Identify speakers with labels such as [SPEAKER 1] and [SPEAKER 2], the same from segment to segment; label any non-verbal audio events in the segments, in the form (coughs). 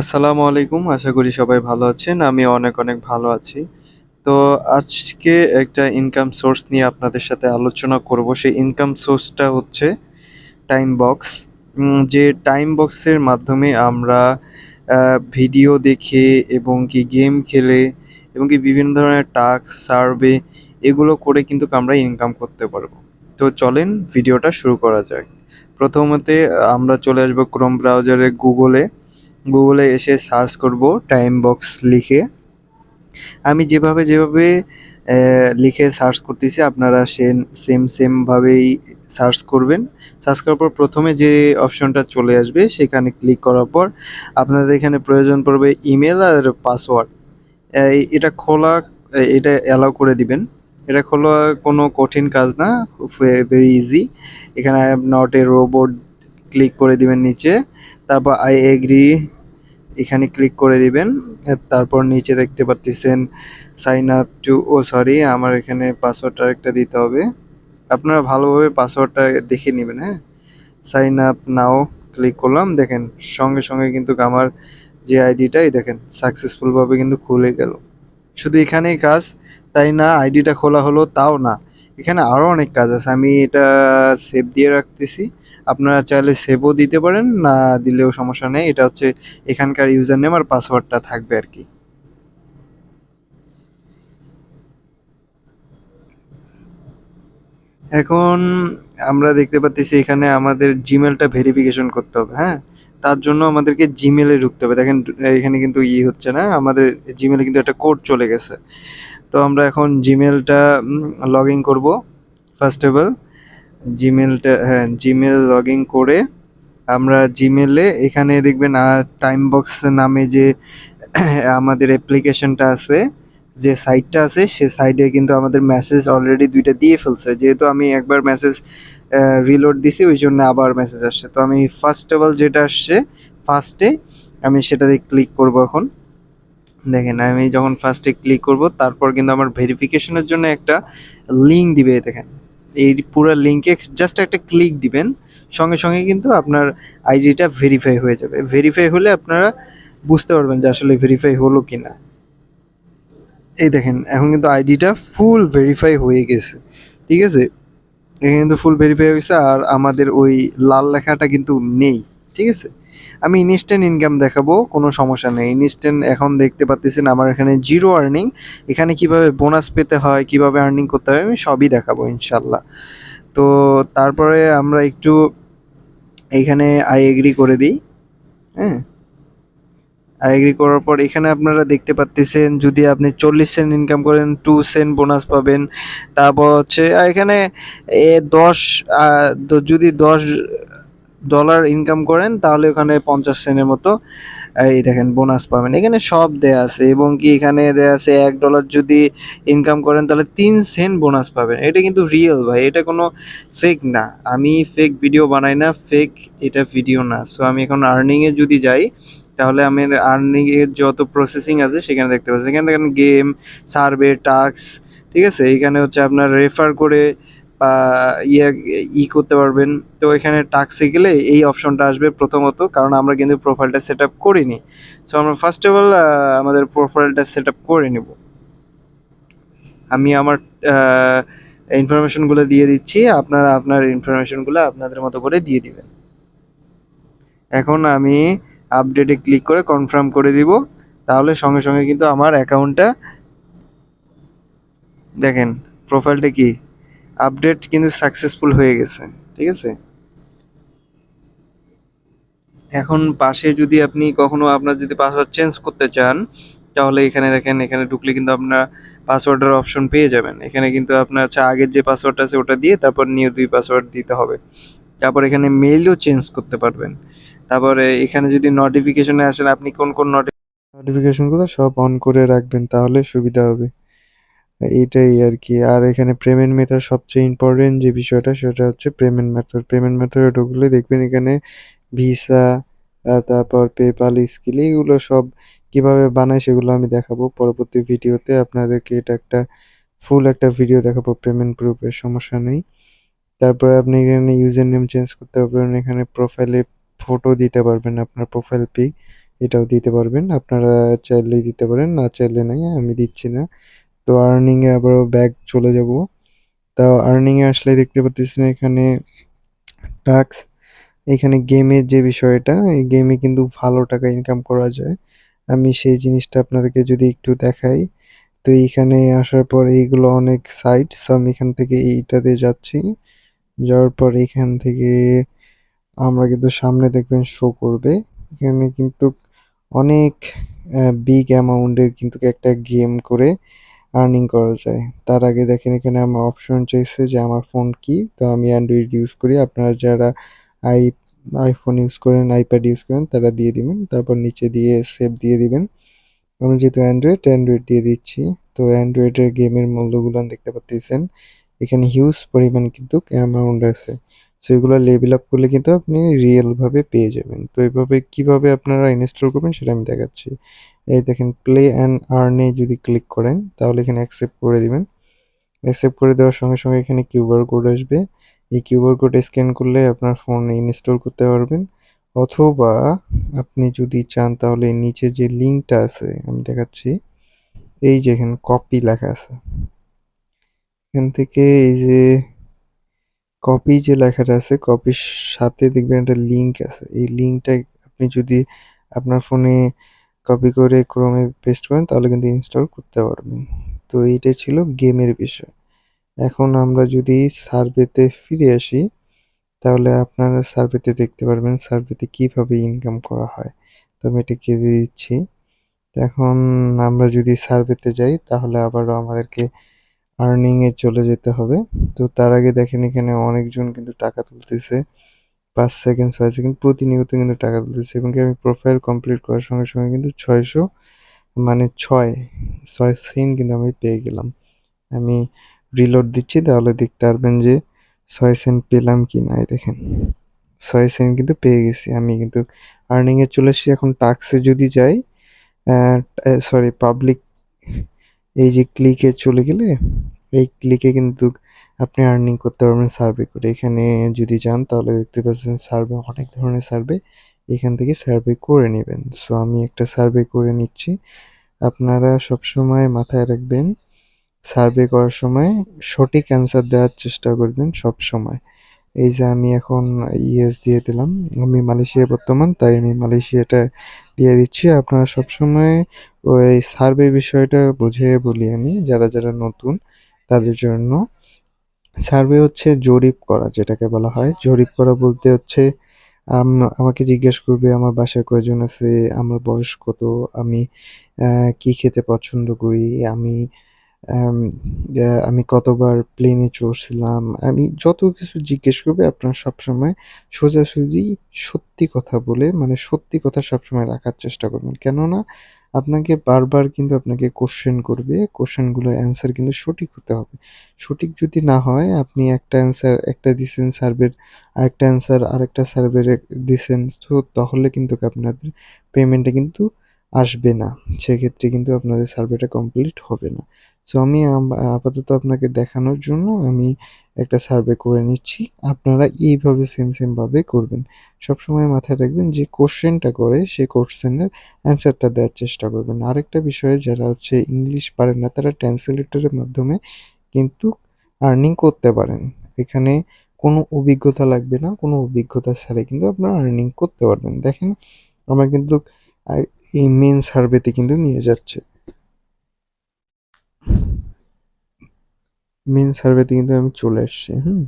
[SPEAKER 1] আসসালামু আলাইকুম। আশা করি সবাই ভালো আছেন। আমি অনেক, অনেক ভালো আছি। তো আজকে একটা ইনকাম সোর্স নিয়ে আপনাদের সাথে আলোচনা করব। সেই ইনকাম সোর্সটা হচ্ছে টাইম বক্স। যে টাইম বক্সের মাধ্যমে আমরা ভিডিও দেখে এবং কি গেম খেলে এবং কি বিভিন্ন ধরনের টাস্ক, সার্ভে এগুলো করে কিন্তু আমরা ইনকাম করতে পারব। তো চলেন ভিডিওটা শুরু করা যাক। প্রথমতে আমরা চলে আসব ক্রোম ব্রাউজারে গুগলে। গুগলে এসে সার্চ করব টাইম বক্স লিখে। আমি যেভাবে, যেভাবে লিখে সার্চ করতেছি আপনারা সেম, সেম, সেম ভাবেই সার্চ করবেন। সার্চ করার পর প্রথমে যে অপশনটা চলে আসবে সেখানে ক্লিক করার পর আপনাদের এখানে প্রয়োজন পড়বে ইমেল আর পাসওয়ার্ড। এটা খোলা এটা অ্যালাও করে দিবেন। এটা খোলা কোনো কঠিন কাজ না। Very easy. এখানে I not a robot click করে দিবেন নিচে। তারপর আই এগ্রি এখানে ক্লিক করে দিবেন। তারপর নিচে দেখতে পারতেছেন sign up to O sorry আমার এখানে পাসওয়ার্ডটা আরেকটা দিতে হবে। আপনারা ভালোভাবে পাসওয়ার্ডটা দেখে নিবেন, হ্যাঁ? সাইন আপ নাও ক্লিক করলাম। দেখেন সঙ্গে, সঙ্গে কিন্তু আমার যে আইডিটাই দেখেন সাকসেসফুলভাবে কিন্তু খুলে গেল। শুধু এখানেই কাজ, তাই না আইডিটা খোলা হলো তাও না। এখানে আরও অনেক কাজ আছে। আমি এটা সেভ দিয়ে রাখতেছি। আপনারা চাইলে সেভও দিতে পারেন, না দিলেও সমস্যা নেই। এটা হচ্ছে এখানকার ইউজার নেম আর পাসওয়ার্ডটা থাকবে আরকি। এখন আমরা দেখতে পারতেছি এখানে আমাদের জিমেইলটা ভেরিফিকেশন করতে হবে, হ্যাঁ? তার জন্য আমাদেরকে জিমেলে ঢুকতে হবে। দেখেন এখানে কিন্তু ই হচ্ছে না। আমাদের জিমেইলে কিন্তু একটা কোড চলে গেছে। তো আমরা এখন জিমেইলটা উম লগইন করব। ফার্স্ট অফ অল জিমেইলটা হ্যাঁ, জিমেইল লগইন করে আমরা জিমেলে এখানে দেখবেন টাইম বক্স নামে যে (coughs) আমাদের অ্যাপ্লিকেশনটা আছে, যে সাইটটা আছে সে সাইটে কিন্তু আমাদের মেসেজ অলরেডি দুইটা দিয়ে ফেলছে। যেহেতু আমি একবার মেসেজ রিলোড দিছি ওই জন্য আবার মেসেজ আসছে। তো আমি ফার্স্ট অফ অল যেটা আসছে ফার্স্টে আমি সেটাতে ক্লিক করব এখন। দেখেন আমি যখন ফার্স্টে ক্লিক করব তারপর কিন্তু আমার ভেরিফিকেশনের জন্য একটা লিঙ্ক দিবে দেখেন। এই পুরা লিঙ্কে জাস্ট একটা ক্লিক দিবেন। সঙ্গে, সঙ্গে কিন্তু আপনার আইডিটা ভেরিফাই হয়ে যাবে। ভেরিফাই হলে আপনারা বুঝতে পারবেন যে আসলে ভেরিফাই হলো কি না এই দেখেন এখন কিন্তু আইডিটা ফুল ভেরিফাই হয়ে গেছে। ঠিক আছে? এখানে কিন্তু ফুল ভেরিফাই হয়ে গেছে আর আমাদের ওই লাল লেখাটা কিন্তু নেই। ঠিক আছে? আমি ইনস্ট্যান্ট ইনকাম দেখাবো, কোনো সমস্যা নেই। ইনস্ট্যান্ট এখন দেখতে পারতেছেন আমার এখানে জিরো আর্নিং। এখানে কীভাবে বোনাস পেতে হয়, কীভাবে আর্নিং করতে হয় আমি সবই দেখাবো ইনশাল্লাহ তো তারপরে আমরা একটু এইখানে আই এগ্রি করে দিই। হ্যাঁ? আই এগ্রি করার পর এখানে আপনারা দেখতে পারতেছেন যদি আপনি ৪০ সেন্ট ইনকাম করেন টু সেন্ট বোনাস পাবেন। তারপর হচ্ছে এখানে এ দশ যদি ১০ ডলার ইনকাম করেন তাহলে ওখানে ৫০ সেন্টের মতো এই দেখেন বোনাস পাবেন। এখানে সব দেয়া আছে এবং কি এখানে দেয়া আছে এক ডলার যদি ইনকাম করেন তাহলে তিন সেন্ট বোনাস পাবেন। এটা কিন্তু রিয়েল ভাই। এটা কোনো ফেক না। আমি ফেক ভিডিও বানাই না, ফেক এটা ভিডিও না। সো আমি এখন আর্নিংয়ে যদি যাই তাহলে আমি আর্নিং এর যত প্রসেসিং আছে সেখানে দেখতে পাচ্ছি। এখানে দেখেন গেম, সার্ভে, টাস্ক ঠিক আছে? এখানে হচ্ছে আপনার রেফার করে ইয়ে ই করতে পারবেন। তো এখানে টাস্কে গেলে এই অপশনটা আসবে প্রথমত কারণ আমরা কিন্তু প্রোফাইলটা সেটআপ করিনি। সো আমরা ফার্স্ট অফ অল আমাদের প্রোফাইলটা সেটআপ করে নিব। আমি আমার ইনফরমেশনগুলো দিয়ে দিচ্ছি। আপনারা আপনার ইনফরমেশনগুলো আপনাদের মতো করে দিয়ে দিবেন। এখন আমি আপডেটে ক্লিক করে কনফার্ম করে দিব। তাহলে সঙ্গে, সঙ্গে কিন্তু আমার অ্যাকাউন্টটা দেখেন প্রোফাইলটা কি? আপডেট কিন্তু সাকসেসফুল হয়ে গেছে। ঠিক আছে? এখন পাশে যদি আপনি কখনো আপনার যদি পাসওয়ার্ড চেঞ্জ করতে চান, তাহলে এখানে দেখেন এখানে ঢুকলে কিন্তু আপনার পাসওয়ার্ডের অপশন পেয়ে যাবেন। এখানে কিন্তু আপনার হচ্ছে আগের যে পাসওয়ার্ডটা আছে ওটা দিয়ে তারপর নিউ দুই পাসওয়ার্ড দিতে হবে। তারপর এখানে মেইলও চেঞ্জ করতে পারবেন। তারপরে এখানে যদি নোটিফিকেশন আসেন আপনি কোন, কোন নোটি নোটিফিকেশনগুলো সব অন করে রাখবেন তাহলে সুবিধা হবে। এইটাই আরকি। আর এখানে পেমেন্ট মেথড সবচেয়ে ইম্পর্টেন্ট যে বিষয়টা সেটা হচ্ছে পেমেন্ট মেথড। পেমেন্ট মেথডে ঢুকলে দেখবেন এখানে ভিসা তারপর পেপ্যাল, স্কিল এগুলো সব কীভাবে বানায় সেগুলো আমি দেখাবো পরবর্তী ভিডিওতে। আপনাদেরকে এটা একটা ফুল একটা ভিডিও দেখাবো পেমেন্ট প্রুফের সমস্যা নেই। তারপরে আপনি এখানে ইউজার নেম চেঞ্জ করতে পারবেন। এখানে প্রোফাইলে ফটো দিতে পারবেন আপনার প্রোফাইল পিক। এটাও দিতে পারবেন আপনারা চাইলেই দিতে পারেন না চাইলে নাই আমি দিচ্ছি না তো আর্নিংয়ে আবারও ব্যাক চলে যাব। তাও আর্নিংয়ে আসলে দেখতে পাচ্ছেন এখানে টাক্স এখানে গেমের যে বিষয়টা, এই গেমে কিন্তু ভালো টাকা ইনকাম করা যায়। আমি সেই জিনিসটা আপনাদেরকে যদি একটু দেখাই, তো এইখানে আসার পর এইগুলো অনেক সাইট সো আমি এখান থেকে এইটাতে যাচ্ছি। যাওয়ার পর এখান থেকে আমরা কিন্তু সামনে দেখবেন শো করবে। এখানে কিন্তু অনেক বিগ অ্যামাউন্টের কিন্তু একটা গেম করে আর্নিং করা যায়। তার আগে দেখেন এখানে আমার অপশন চাইছে যে আমার ফোন কি। তো আমি অ্যান্ড্রয়েড ইউজ করি। আপনারা যারা আই আইফোন ইউজ করেন আইপ্যাড ইউজ করেন, তারা দিয়ে দিবেন। তারপর নিচে দিয়ে সেভ দিয়ে দিবেন। আমি যেহেতু অ্যান্ড্রয়েড অ্যান্ড্রয়েড দিয়ে দিচ্ছি। তো অ্যান্ড্রয়েডের গেমের মূল্যগুলো দেখতে পাচ্ছেন। এখানে হিউজ পরিমাণ কিন্তু অ্যামাউন্ট আছে। সো এগুলো লেভেল আপ করলে কিন্তু আপনি রিয়েলভাবে পেয়ে যাবেন। তো এইভাবে কীভাবে আপনারা ইনস্টল করবেন সেটা আমি দেখাচ্ছি। এই দেখেন প্লে অ্যান্ড আর্নে যদি ক্লিক করেন, তাহলে এখানে অ্যাকসেপ্ট করে দিবেন। অ্যাকসেপ্ট করে দেওয়ার সঙ্গে সঙ্গে এখানে কিউআর কোড আসবে। এই কিউআর কোড স্ক্যান করলে আপনার ফোন ইনস্টল করতে পারবেন। অথবা আপনি যদি চান, তাহলে নিচে যে লিঙ্কটা আছে, আমি দেখাচ্ছি। এই যে এখানে কপি লেখা আছে। এখান থেকে এই যে কপি যে লেখাটা আছে কপির সাথে দেখবেন একটা লিঙ্ক আছে। এই লিঙ্কটা আপনি যদি আপনার ফোনে কপি করে ক্রোমে পেস্ট করেন, তাহলে কিন্তু ইনস্টল করতে পারবেন। তো এইটাই ছিল গেমের বিষয়। এখন আমরা যদি সার্ভেতে ফিরে আসি, তাহলে আপনারা সার্ভেতে দেখতে পারবেন সার্ভেতে কীভাবে ইনকাম করা হয়। তো আমি এটা কেটে দিচ্ছি। এখন আমরা যদি সার্ভেতে যাই, তাহলে আবারও আমাদেরকে আর্নিংয়ে চলে যেতে হবে। তো তার আগে দেখেন এখানে অনেকজন কিন্তু টাকা তুলতেছে। পাঁচ সেকেন্ড, ছয় সেকেন্ড প্রতিনিয়ত কিন্তু টাকা তুলতেছে এবং আমি প্রোফাইল কমপ্লিট করার সঙ্গে সঙ্গে কিন্তু ছয়শো মানে ছয় ছয় সেন্ট কিন্তু আমি পেয়ে গেলাম। আমি রিলোড দিচ্ছি, তাহলে দেখতে পারবেন যে ছয় সেন্ট পেলাম কি না দেখেন। ছয় সেন্ট কিন্তু পেয়ে গেছি আমি, কিন্তু আর্নিংয়ে চলে এসেছি। এখন টাক্সে যদি যাই সরি পাবলিক এই যে ক্লিকে চলে গেলে, এই ক্লিকে কিন্তু আপনি আর্নিং করতে পারবেন সার্ভে করে। এখানে যদি যান তাহলে দেখতে পাচ্ছেন সার্ভে অনেক ধরনের সার্ভে এখান থেকে সার্ভে করে নেবেন। সো আমি একটা সার্ভে করে নিচ্ছি। আপনারা সবসময় মাথায় রাখবেন সার্ভে করার সময় সঠিক অ্যান্সার দেওয়ার চেষ্টা করবেন সব সময় এই যে আমি এখন ইয়েস দিয়ে দিলাম, আমি মালয়েশিয়া বর্তমান, তাই আমি মালয়েশিয়াটা দিয়ে দিচ্ছি। আপনারা সবসময় ওই সার্ভে বিষয়টা বুঝে বলি আমি, যারা যারা নতুন তাদের জন্য। সার্ভে হচ্ছে জরিপ করা যেটাকে বলা হয়। জরিপ করা বলতে হচ্ছে আমাকে জিজ্ঞেস করবে আমার বাসায় কয়জন আছে, আমার বয়স কত, আমি কি খেতে পছন্দ করি, আমি আমি কতবার প্লেনে চড়ছিলাম, আমি যত কিছু জিজ্ঞেস করবে আপনার সবসময় সোজাসুজি সত্যি কথা বলে মানে সত্যি কথা সবসময় রাখার চেষ্টা করবেন। কেননা আপনাকে বারবার কিন্তু আপনাকে কোশ্চেন করবে কোশ্চেনগুলো অ্যান্সার কিন্তু সঠিক হতে হবে। সঠিক যদি না হয়, আপনি একটা অ্যান্সার একটা দিছেন সার্ভের আরেকটা অ্যান্সার আরেকটা সার্ভের দিছেন, তো তাহলে কিন্তু আপনাদের পেমেন্টটা কিন্তু আসবে না। সেক্ষেত্রে কিন্তু আপনাদের সার্ভেটা কমপ্লিট হবে না। সো আমি আপাতত আপনাকে দেখানোর জন্য আমি একটা সার্ভে করে নিচ্ছি। আপনারা এইভাবে সেম সেমভাবে করবেন। সবসময় মাথায় রাখবেন যে কোশ্চেনটা করে সেই কোশ্চেনের অ্যান্সারটা দেওয়ার চেষ্টা করবেন। আরেকটা বিষয়ে যারা হচ্ছে ইংলিশ পারেন না, তারা ট্রান্সলেটরের মাধ্যমে কিন্তু আর্নিং করতে পারেন। এখানে কোনো অভিজ্ঞতা লাগবে না, কোনো অভিজ্ঞতা ছাড়াই কিন্তু আপনারা আর্নিং করতে পারবেন। দেখেন, আমার কিন্তু এই মেন সার্ভেতে কিন্তু নিয়ে যাচ্ছে। মেন সার্ভেতে কিন্তু আমি চলে এসেছি হুম?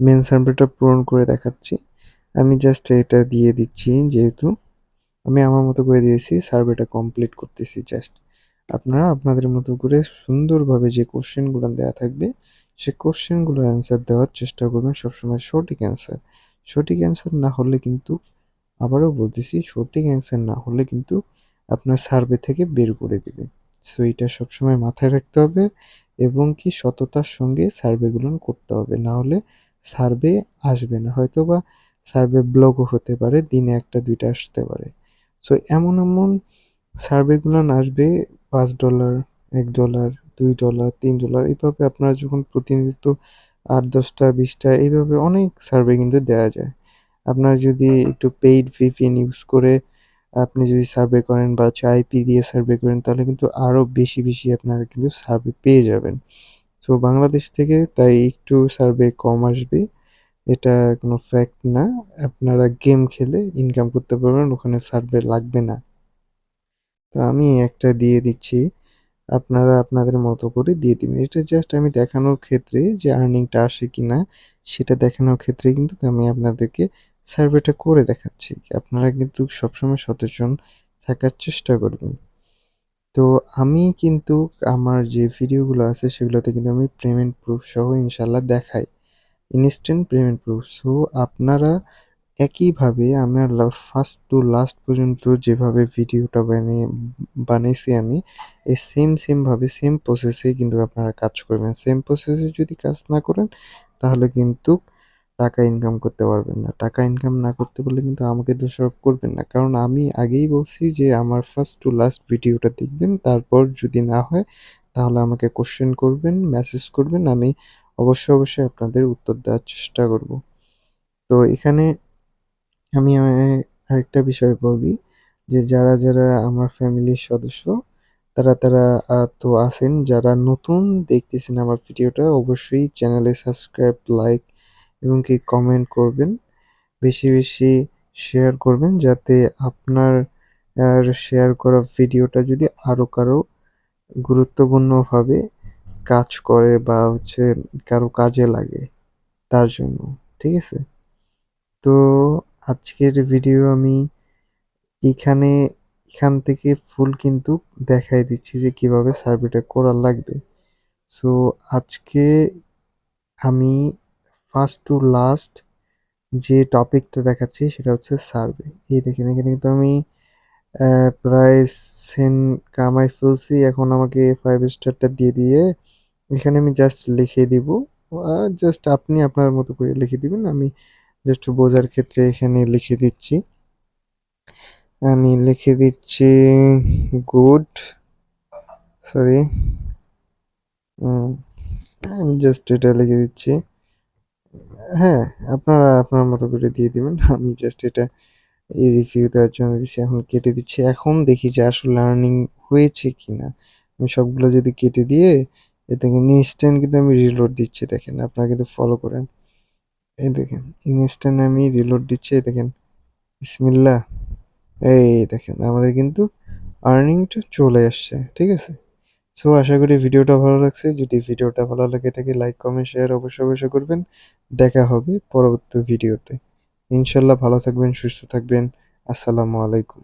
[SPEAKER 1] মেন সার্ভেটা পূরণ করে দেখাচ্ছি। আমি জাস্ট এটা দিয়ে দিচ্ছি, যেহেতু আমি আমার মতো করে দিয়েছি সার্ভেটা কমপ্লিট করতেছি জাস্ট আপনারা আপনাদের মতো করে সুন্দরভাবে যে কোশ্চেনগুলো দেওয়া থাকবে, সে কোশ্চেনগুলো অ্যান্সার দেওয়ার চেষ্টা করবেন সবসময় সঠিক অ্যান্সার সঠিক অ্যান্সার না হলে কিন্তু আবারও বলতেছি, সঠিক অ্যান্সার না হলে কিন্তু আপনার সার্ভে থেকে বের করে দেবে। সো এটা সবসময় মাথায় রাখতে হবে এবং কি সততার সঙ্গে সার্ভেগুলো করতে হবে। না হলে সার্ভে আসবে না। হয়তো বা সার্ভে ব্লকও হতে পারে, দিনে একটা, দুইটা আসতে পারে। সো এমন এমন সার্ভেগুলো আসবে, পাঁচ ডলার এক ডলার দুই ডলার তিন ডলার এইভাবে আপনারা যখন প্রতিনিয়ত আট, দশটা, বিশটা, এইভাবে অনেক সার্ভে কিন্তু দেওয়া যায়। আপনারা যদি একটু পেইড ভিপিএন ইউজ করে আপনি যদি সার্ভে করেন বা হচ্ছে আইপি দিয়ে সার্ভে করেন, তাহলে কিন্তু আরও বেশি বেশি আপনারা কিন্তু সার্ভে পেয়ে যাবেন। সো বাংলাদেশ থেকে তাই একটু সার্ভে কম আসবে। এটা কোনো ফ্যাক্ট না। আপনারা গেম খেলে ইনকাম করতে পারবেন, ওখানে সার্ভে লাগবে না। তো আমি একটা দিয়ে দিচ্ছি। আপনারা আপনাদের মতো করে দিয়ে দিবেন। এটা জাস্ট আমি দেখানোর ক্ষেত্রে যে আর্নিংটা আসে কি না সেটা দেখানোর ক্ষেত্রে কিন্তু আমি আপনাদেরকে সার্ভেটা করে দেখাচ্ছি। আপনারা কিন্তু সবসময় সচেতন থাকার চেষ্টা করবেন। তো আমি কিন্তু আমার যে ভিডিওগুলো আছে সেগুলোতে কিন্তু আমি পেমেন্ট প্রুফ সহ ইনশাল্লাহ দেখাই। ইনস্ট্যান্ট পেমেন্ট প্রুফ সো আপনারা একইভাবে আমার ফার্স্ট টু লাস্ট পর্যন্ত যেভাবে ভিডিওটা বানিয়ে, বানিয়েছি আমি, এই সেম সেমভাবে সেম প্রসেসে কিন্তু আপনারা কাজ করবেন। সেম প্রসেসে যদি কাজ না করেন, তাহলে কিন্তু টাকা ইনকাম করতে পারবেন না। টাকা ইনকাম না করতে পারলে কিন্তু আমাকে দোষারোপ করবেন না। কারণ আমি আগেই বলছি যে, আমার ফার্স্ট টু লাস্ট ভিডিওটা দেখবেন, তারপর যদি না হয়, তাহলে আমাকে কোশ্চেন করবেন মেসেজ করবেন, আমি অবশ্যই অবশ্যই আপনাদের উত্তর দেওয়ার চেষ্টা করব। তো এখানে আমি আরেকটা বিষয় বলি যে, যারা যারা আমার ফ্যামিলির সদস্য, তারা তারা তো আছেন, যারা নতুন দেখতেছেন আমার ভিডিওটা অবশ্যই চ্যানেলে সাবস্ক্রাইব লাইক এবং কি কমেন্ট করবেন, বেশি বেশি শেয়ার করবেন যাতে আপনার শেয়ার করা ভিডিওটা যদি আরও কারও গুরুত্বপূর্ণভাবে কাজ করে বা হচ্ছে কারও কাজে লাগে তার জন্য, ঠিক আছে? তো আজকের ভিডিও আমি এখানে, এখান থেকে ফুল কিন্তু দেখাই দিচ্ছি যে কীভাবে সার্ভেটা করা লাগবে। সো আজকে আমি ফার্স্ট টু লাস্ট যে টপিকটা দেখাচ্ছি সেটা হচ্ছে সার্ভে। এই দেখেন, এখানে কিন্তু আমি প্রায় সেন কামাই ফেলছি। এখন আমাকে ফাইভ স্টারটা দিয়ে দিয়ে এখানে আমি জাস্ট লিখে দিব। জাস্ট আপনি আপনার মতো করে লিখে দিবেন। আমি জাস্ট বোঝার ক্ষেত্রে এখানে লিখে দিচ্ছি। আমি লিখে দিচ্ছি গুড সরি আমি জাস্ট এটা লিখে দিচ্ছি। হ্যাঁ আপনারা আপনার মতো করে দিয়ে দিবেন। আমি জাস্ট এটা এই রিভিউ দেওয়ার জন্য দিচ্ছি এখন কেটে দিচ্ছি। এখন দেখি যে আসলে লার্নিং হয়েছে কি না আমি সবগুলো যদি কেটে দিয়ে, এ দেখেন ইনস্ট্যান্ট কিন্তু আমি রিলোড দিচ্ছি, দেখেন, আপনারা কিন্তু ফলো করেন। এই দেখেন ইনস্ট্যান্ট আমি রিলোড দিচ্ছি, এই দেখেন বিসমিল্লা এই দেখেন, আমাদের কিন্তু আর্নিংটা চলে আসছে, ঠিক আছে? সো আশা করি ভিডিওটা ভালো লাগছে। যদি ভিডিওটা ভালো লাগে থাকে লাইক কমেন্ট শেয়ার অবশ্যই অবশ্যই করবেন। দেখা হবে পরবর্তী ভিডিওতে। ইনশাল্লাহ ভালো থাকবেন, সুস্থ থাকবেন। আসসালামু আলাইকুম।